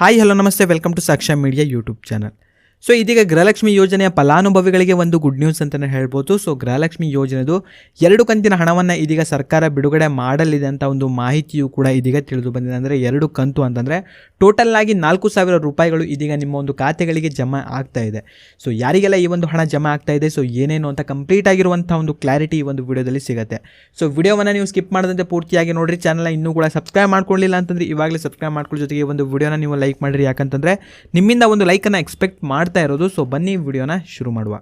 Hi hello నమస్తే welcome to Saksha media YouTube channel. So ಇದೀಗ ಗೃಹಲಕ್ಷ್ಮಿ ಯೋಜನೆಯ ಫಲಾನುಭವಿಗಳಿಗೆ ಒಂದು ಗುಡ್ ನ್ಯೂಸ್ ಅಂತಲೇ ಹೇಳ್ಬೋದು. ಸೊ ಗೃಹಲಕ್ಷ್ಮಿ ಯೋಜನೆದು ಎರಡು ಕಂತಿನ ಹಣವನ್ನು ಇದೀಗ ಸರ್ಕಾರ ಬಿಡುಗಡೆ ಮಾಡಲಿದೆ ಅಂತ ಒಂದು ಮಾಹಿತಿಯು ಕೂಡ ಇದೀಗ ತಿಳಿದು ಬಂದಿದೆ. ಅಂದರೆ ಎರಡು ಕಂತು ಅಂತಂದರೆ ಟೋಟಲ್ ಆಗಿ ನಾಲ್ಕು ಸಾವಿರ ರೂಪಾಯಿಗಳು ಇದೀಗ ನಿಮ್ಮ ಒಂದು ಖಾತೆಗಳಿಗೆ ಜಮಾ ಆಗ್ತಾ ಇದೆ. ಸೊ ಯಾರಿಗೆಲ್ಲ ಈ ಒಂದು ಹಣ ಜಮಾ ಆಗ್ತಾ ಇದೆ? ಸೊ ಏನೇನು ಅಂತ ಕಂಪ್ಲೀಟ್ ಆಗಿರುವಂಥ ಒಂದು ಕ್ಲಾರಿಟಿ ಈ ಒಂದು ವಿಡಿಯೋದಲ್ಲಿ ಸಿಗುತ್ತೆ. ಸೊ ವಿಡಿಯೋವನ್ನು ನೀವು ಸ್ಕಿಪ್ ಮಾಡದಂತೆ ಪೂರ್ತಿಯಾಗಿ ನೋಡಿರಿ. ಚಾನಲ್ ಇನ್ನೂ ಕೂಡ ಸಬ್ಸ್ಕ್ರೈಬ್ ಮಾಡ್ಕೊಳ್ಳಿಲ್ಲ ಅಂತಂದರೆ ಇವಾಗಲೇ ಸಬ್ಸ್ಕ್ರೈಬ್ ಮಾಡ್ಕೊಳ್ಳೋ ಜೊತೆಗೆ ಒಂದು ವಿಡಿಯೋನ ನೀವು ಲೈಕ್ ಮಾಡಿರಿ. ಯಾಕಂತಂದರೆ ನಿಮ್ಮಿಂದ ಒಂದು ಲೈಕನ್ನು ಎಕ್ಸ್ಪೆಕ್ಟ್ ಮಾಡ್ತಾ ಇರೋದು. ಸೊ ಬನ್ನಿ, ವಿಡಿಯೋನ ಶುರು ಮಾಡುವ.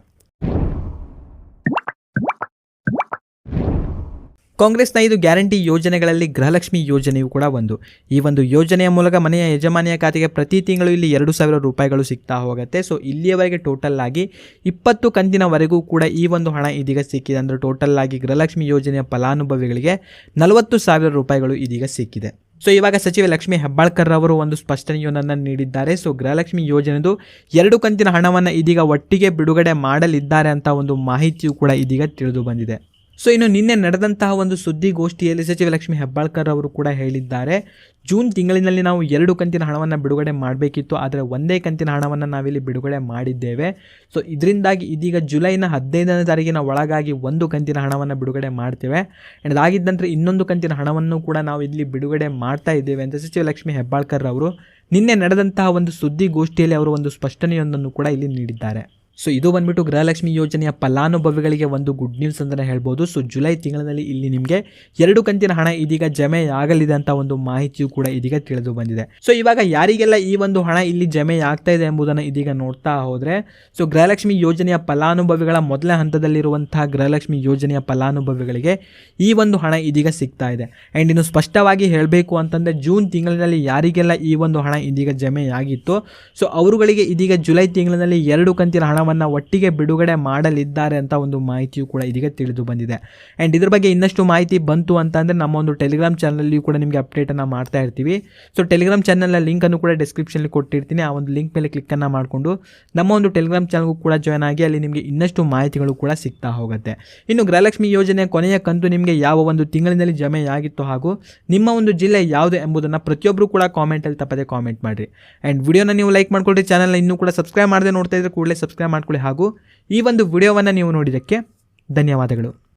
ಕಾಂಗ್ರೆಸ್ನ ಐದು ಗ್ಯಾರಂಟಿ ಯೋಜನೆಗಳಲ್ಲಿ ಗೃಹಲಕ್ಷ್ಮಿ ಯೋಜನೆಯು ಕೂಡ ಒಂದು. ಈ ಒಂದು ಯೋಜನೆಯ ಮೂಲಕ ಮನೆಯ ಯಜಮಾನಿಯ ಖಾತೆಗೆ ಪ್ರತಿ ತಿಂಗಳು ಇಲ್ಲಿ ಎರಡು ಸಾವಿರ ರೂಪಾಯಿಗಳು ಸಿಗ್ತಾ ಹೋಗುತ್ತೆ. ಸೊ ಇಲ್ಲಿಯವರೆಗೆ ಟೋಟಲ್ ಆಗಿ ಇಪ್ಪತ್ತು ಕಂತಿನವರೆಗೂ ಕೂಡ ಈ ಒಂದು ಹಣ ಇದೀಗ ಸಿಕ್ಕಿದೆ. ಅಂದರೆ ಟೋಟಲ್ ಆಗಿ ಗೃಹಲಕ್ಷ್ಮಿ ಯೋಜನೆಯ ಫಲಾನುಭವಿಗಳಿಗೆ ನಲವತ್ತು ಸಾವಿರ ರೂಪಾಯಿಗಳು ಇದೀಗ ಸಿಕ್ಕಿದೆ. ಸೊ ಇವಾಗ ಸಚಿವ ಲಕ್ಷ್ಮಿ ಹೆಬ್ಬಾಳ್ಕರ್ ಅವರು ಒಂದು ಸ್ಪಷ್ಟನೆಯೊಂದನ್ನು ನೀಡಿದ್ದಾರೆ. ಸೊ ಗೃಹಲಕ್ಷ್ಮಿ ಯೋಜನೆದು ಎರಡು ಕಂತಿನ ಹಣವನ್ನು ಇದೀಗ ಒಟ್ಟಿಗೆ ಬಿಡುಗಡೆ ಮಾಡಲಿದ್ದಾರೆ ಅಂತ ಒಂದು ಮಾಹಿತಿಯು ಕೂಡ ಇದೀಗ ತಿಳಿದು ಬಂದಿದೆ. ಸೊ ಇನ್ನು ನಿನ್ನೆ ನಡೆದಂತಹ ಒಂದು ಸುದ್ದಿಗೋಷ್ಠಿಯಲ್ಲಿ ಸಚಿವ ಲಕ್ಷ್ಮಿ ಹೆಬ್ಬಾಳ್ಕರ್ ಅವರು ಕೂಡ ಹೇಳಿದ್ದಾರೆ. ಜೂನ್ ತಿಂಗಳಿನಲ್ಲಿ ನಾವು ಎರಡು ಕಂತಿನ ಹಣವನ್ನು ಬಿಡುಗಡೆ ಮಾಡಬೇಕಿತ್ತು. ಆದರೆ ಒಂದೇ ಕಂತಿನ ಹಣವನ್ನು ನಾವಿಲ್ಲಿ ಬಿಡುಗಡೆ ಮಾಡಿದ್ದೇವೆ. ಸೊ ಇದರಿಂದಾಗಿ ಇದೀಗ ಜುಲೈನ ಹದಿನೈದನೇ ತಾರೀಕಿನ ಒಳಗಾಗಿ ಒಂದು ಕಂತಿನ ಹಣವನ್ನು ಬಿಡುಗಡೆ ಮಾಡ್ತೇವೆ. ಆ್ಯಂಡ್ ಅದಾಗಿದ್ದ ನಂತರ ಇನ್ನೊಂದು ಕಂತಿನ ಹಣವನ್ನು ಕೂಡ ನಾವು ಇಲ್ಲಿ ಬಿಡುಗಡೆ ಮಾಡ್ತಾ ಇದ್ದೇವೆ ಅಂತ ಸಚಿವ ಲಕ್ಷ್ಮಿ ಹೆಬ್ಬಾಳ್ಕರ್ ಅವರು ನಿನ್ನೆ ನಡೆದಂತಹ ಒಂದು ಸುದ್ದಿಗೋಷ್ಠಿಯಲ್ಲಿ ಅವರು ಒಂದು ಸ್ಪಷ್ಟನೆಯೊಂದನ್ನು ಕೂಡ ಇಲ್ಲಿ ನೀಡಿದ್ದಾರೆ. ಸೊ ಇದು ಬಂದ್ಬಿಟ್ಟು ಗೃಹಲಕ್ಷ್ಮಿ ಯೋಜನೆಯ ಫಲಾನುಭವಿಗಳಿಗೆ ಒಂದು ಗುಡ್ ನ್ಯೂಸ್ ಅಂತಲೇ ಹೇಳ್ಬೋದು. ಸೊ ಜುಲೈ ತಿಂಗಳಲ್ಲಿ ಇಲ್ಲಿ ನಿಮಗೆ ಎರಡು ಕಂತಿನ ಹಣ ಇದೀಗ ಜಮೆ ಆಗಲಿದೆ ಅಂತ ಒಂದು ಮಾಹಿತಿಯು ಕೂಡ ಇದೀಗ ತಿಳಿದು ಬಂದಿದೆ. ಸೊ ಇವಾಗ ಯಾರಿಗೆಲ್ಲ ಈ ಒಂದು ಹಣ ಇಲ್ಲಿ ಜಮೆ ಆಗ್ತಾ ಇದೆ ಎಂಬುದನ್ನು ಇದೀಗ ನೋಡ್ತಾ ಹೋದರೆ ಸೊ ಗೃಹಲಕ್ಷ್ಮಿ ಯೋಜನೆಯ ಫಲಾನುಭವಿಗಳ ಮೊದಲ ಹಂತದಲ್ಲಿರುವಂತಹ ಗೃಹಲಕ್ಷ್ಮಿ ಯೋಜನೆಯ ಫಲಾನುಭವಿಗಳಿಗೆ ಈ ಒಂದು ಹಣ ಇದೀಗ ಸಿಗ್ತಾ ಇದೆ. ಆ್ಯಂಡ್ ಇನ್ನು ಸ್ಪಷ್ಟವಾಗಿ ಹೇಳಬೇಕು ಅಂತಂದರೆ, ಜೂನ್ ತಿಂಗಳಿನಲ್ಲಿ ಯಾರಿಗೆಲ್ಲ ಈ ಒಂದು ಹಣ ಇದೀಗ ಜಮೆಯಾಗಿತ್ತು ಸೊ ಅವರುಗಳಿಗೆ ಇದೀಗ ಜುಲೈ ತಿಂಗಳಿನಲ್ಲಿ ಎರಡು ಕಂತಿನ ಹಣವನ್ನು ಒಟ್ಟಿಗೆ ಬಿಡುಗಡೆ ಮಾಡಲಿದ್ದಾರೆ ಅಂತ ಒಂದು ಮಾಹಿತಿಯು ಕೂಡ ಇದೀಗ ತಿಳಿದು ಬಂದಿದೆ. ಆ್ಯಂಡ್ ಇದ್ರ ಬಗ್ಗೆ ಇನ್ನಷ್ಟು ಮಾಹಿತಿ ಬಂತು ಅಂತಂದರೆ ನಮ್ಮ ಒಂದು ಟೆಲಿಗ್ರಾಮ್ ಚಾನಲಲ್ಲಿಯೂ ಕೂಡ ನಿಮಗೆ ಅಪ್ಡೇಟನ್ನು ಮಾಡ್ತಾ ಇರ್ತೀವಿ. ಸೊ ಟೆಲಿಗ್ರಾಮ್ ಚಾನಲ್ನ ಲಿಂಕನ್ನು ಕೂಡ ಡಿಸ್ಕ್ರಿಪ್ಷನಲ್ಲಿ ಕೊಟ್ಟಿರ್ತೀನಿ. ಆ ಒಂದು ಲಿಂಕ್ ಮೇಲೆ ಕ್ಲಿಕ್ಕನ್ನು ಮಾಡಿಕೊಂಡು ನಮ್ಮ ಒಂದು ಟೆಲಿಗ್ರಾಮ್ ಚಾನಲ್ಗೂ ಕೂಡ ಜಾಯ್ನ್ ಆಗಿ ಅಲ್ಲಿ ನಿಮಗೆ ಇನ್ನಷ್ಟು ಮಾಹಿತಿಗಳು ಕೂಡ ಸಿಗ್ತಾ ಹೋಗುತ್ತೆ. ಇನ್ನು ಗೃಹಲಕ್ಷ್ಮಿ ಯೋಜನೆ ಕೊನೆಯ ಕಂತು ನಿಮಗೆ ಯಾವ ಒಂದು ತಿಂಗಳಿನಲ್ಲಿ ಜಮೆಯಾಗಿತ್ತು ಹಾಗೂ ನಿಮ್ಮ ಒಂದು ಜಿಲ್ಲೆ ಯಾವುದು ಎಂಬುದನ್ನು ಪ್ರತಿಯೊಬ್ಬರು ಕೂಡ ಕಾಮೆಂಟಲ್ಲಿ ತಪ್ಪದೆ ಕಾಮೆಂಟ್ ಮಾಡಿರಿ. ಆ್ಯಂಡ್ ವಿಡಿಯೋನ ನೀವು ಲೈಕ್ ಮಾಡ್ಕೊಳ್ರಿ ಚಾನಲ್ನ ಇನ್ನೂ ಕೂಡ ಸಬ್ಸ್ಕ್ರೈಬ್ ಮಾಡದೆ ನೋಡ್ತಾ ಇದ್ರೆ ಕೂಡಲೇ ಸಬ್ಸ್ಕ್ರೈಬ್ ಮಾಡ್ಕೊಳ್ಳಿ ಹಾಗೂ ಈ ಒಂದು ವಿಡಿಯೋವನ್ನು ನೀವು ನೋಡಿದ್ದಕ್ಕೆ ಧನ್ಯವಾದಗಳು.